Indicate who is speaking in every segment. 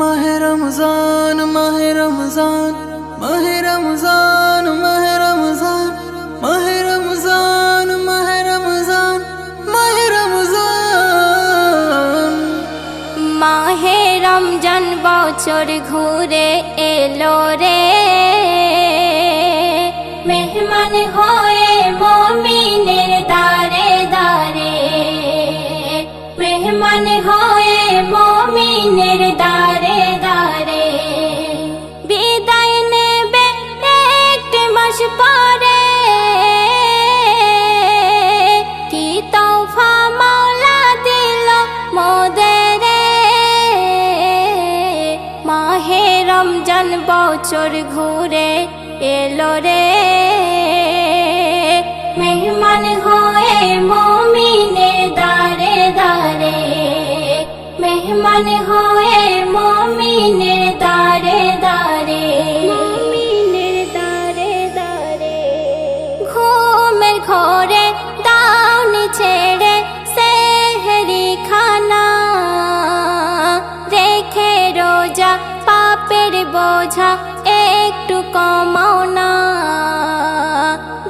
Speaker 1: মাহ রমজান মাহ রমজান মাহ রমজান মাহ রমজান মাহ রমজান মাহ রমজান মাহ রমজান।
Speaker 2: মাহে রমজান বছর ঘুরে এলো রে। কি তৌফা মাওলা দিল মোদের? মাহে রমজান বছর ঘুরে এলো রে। মেহমান হয়ে মমিনের দারে দারে মেহমান হয়ে মমিনের বোঝা একটু কমাও না।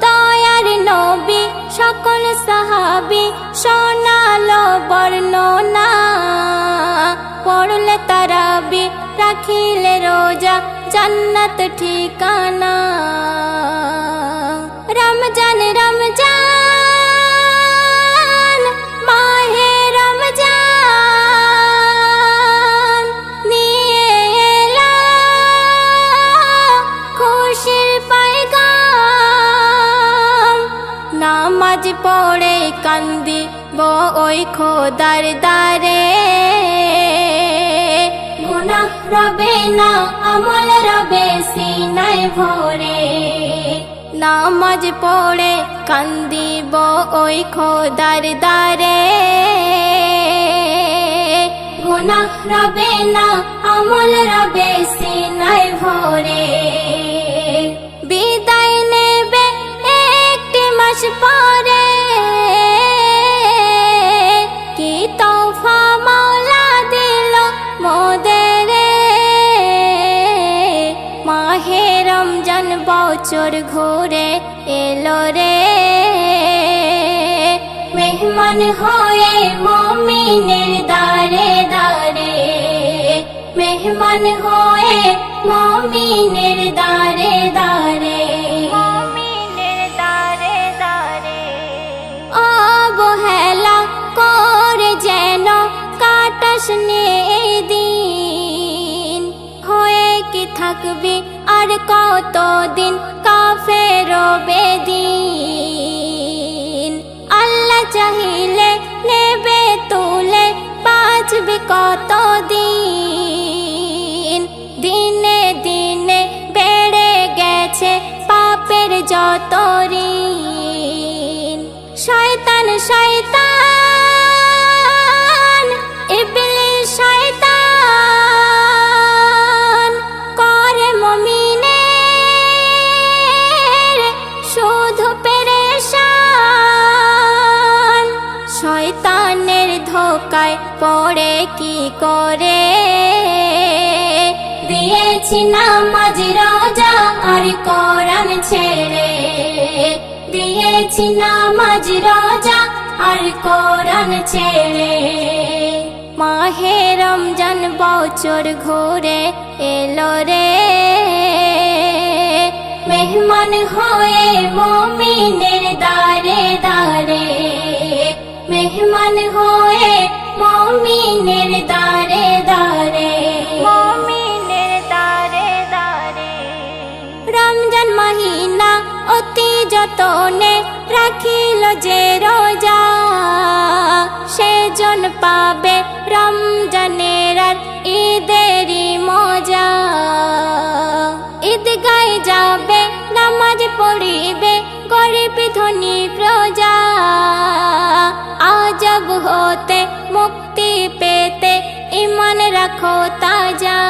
Speaker 2: দয়ার নবী, সকল সাহাবি, শোনালো বর্ণনা। পড়লে তারাবি, রাখিলে রোজা, জান্নাত ঠিকানা। রমজান রমজান নামাজ পড়ে কান্দি বো ওই খোদার দারে গুনাহ রবে না, আমল রবে সিনায় ভরে। নামাজ পড়ে কান্দিব ওই খোদার দারে গুনাহ রবে না, আমল রবে সিনায় ভরে। বিদায় নেবে একটি মাস পরে বছর ঘুরে এলো রে। মেহমান হয়ে মমিনের দারে দারে মেহমান হয়ে মমিনের দারে দারে অবহেলা করে যেন কাটাস দিন। হয়ে কি থাকবি আর কতদিন কাফের বেদিন আল্লাহ চাহিলে নেবে, তুলে বাঁচবে কত দিন দিনে দিনে বেড়ে গেছে পাপের যত ঋণ। শয়তান শয়তান ধোকায় পড়ে কি করে? দিয়েছি নামাজ, রোজা আর কোরআন ছেড়ে। দিয়েছি নামাজ, রোজা আর কোরআন ছেড়ে। মাহে রমজান বছর ঘুরে এলো রে। মেহমান হয়ে যতনে রাখিল যে রোজা, সেজন পাবে রমজানের আর মজা। ঈদ গায়ে যাবে, নামাজ পড়িবে গরিব ধনী প্রজা। আজব হতে মুক্তি পেতে ইমান রাখো তাজা।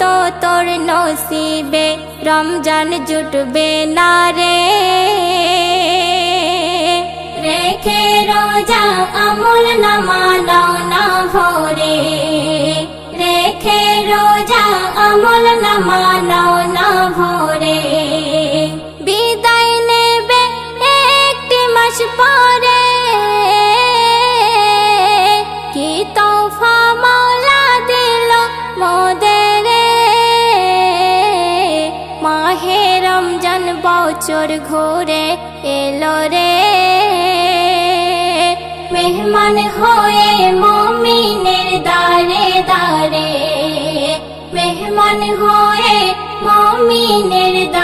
Speaker 2: মোর নসিবে, রমজান জুটবে না রে। রেখে রোজা, আমল না মানাও না ভোরে। রেখে রোজা, আমল না মানাও না ভোরে। বছর ঘুরে এলো রে। মেহমান হয়ে মমিনের দারে দারে মেহমান হয়ে মমিনের দারে